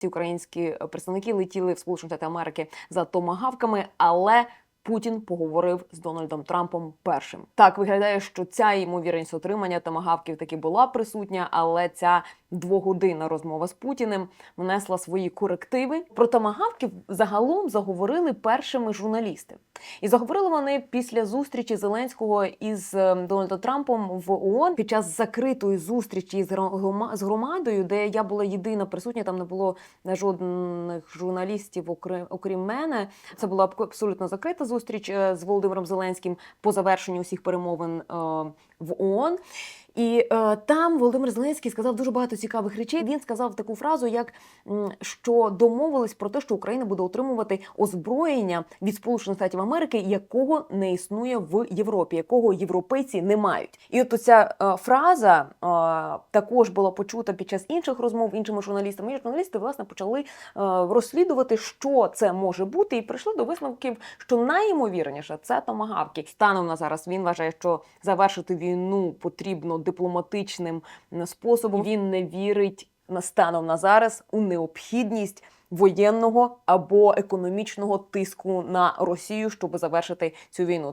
Ці українські представники летіли в Сполучені Штати Америки за томагавками, але Путін поговорив з Дональдом Трампом першим. Так виглядає, що ця ймовірність отримання томагавків таки була присутня, але ця двогодинна розмова з Путіним внесла свої корективи. Про томагавки загалом заговорили першими журналісти. І заговорили вони після зустрічі Зеленського із е, Дональдом Трампом в ООН під час закритої зустрічі з громадою, де я була єдина присутня. Там не було жодних журналістів, окрім, мене. Це була аб- абсолютно закрита зустріч е, з Володимиром Зеленським по завершенню усіх перемовин е, в ООН. І е, там Володимир Зеленський сказав дуже багато цікавих речей. Він сказав таку фразу, як що домовились про те, що Україна буде отримувати озброєння від Сполучених Штатів Америки, якого не існує в Європі, якого європейці не мають. І от ця е, фраза е, також була почута під час інших розмов іншими журналістами. І журналісти власне почали е, розслідувати, що це може бути, і прийшли до висновків, що найімовірніше це томагавки. Станом на зараз він вважає, що завершити війну потрібно дипломатичним способом. Він не вірить на станом на зараз у необхідність. Воєнного або економічного тиску на Росію, щоб завершити цю війну.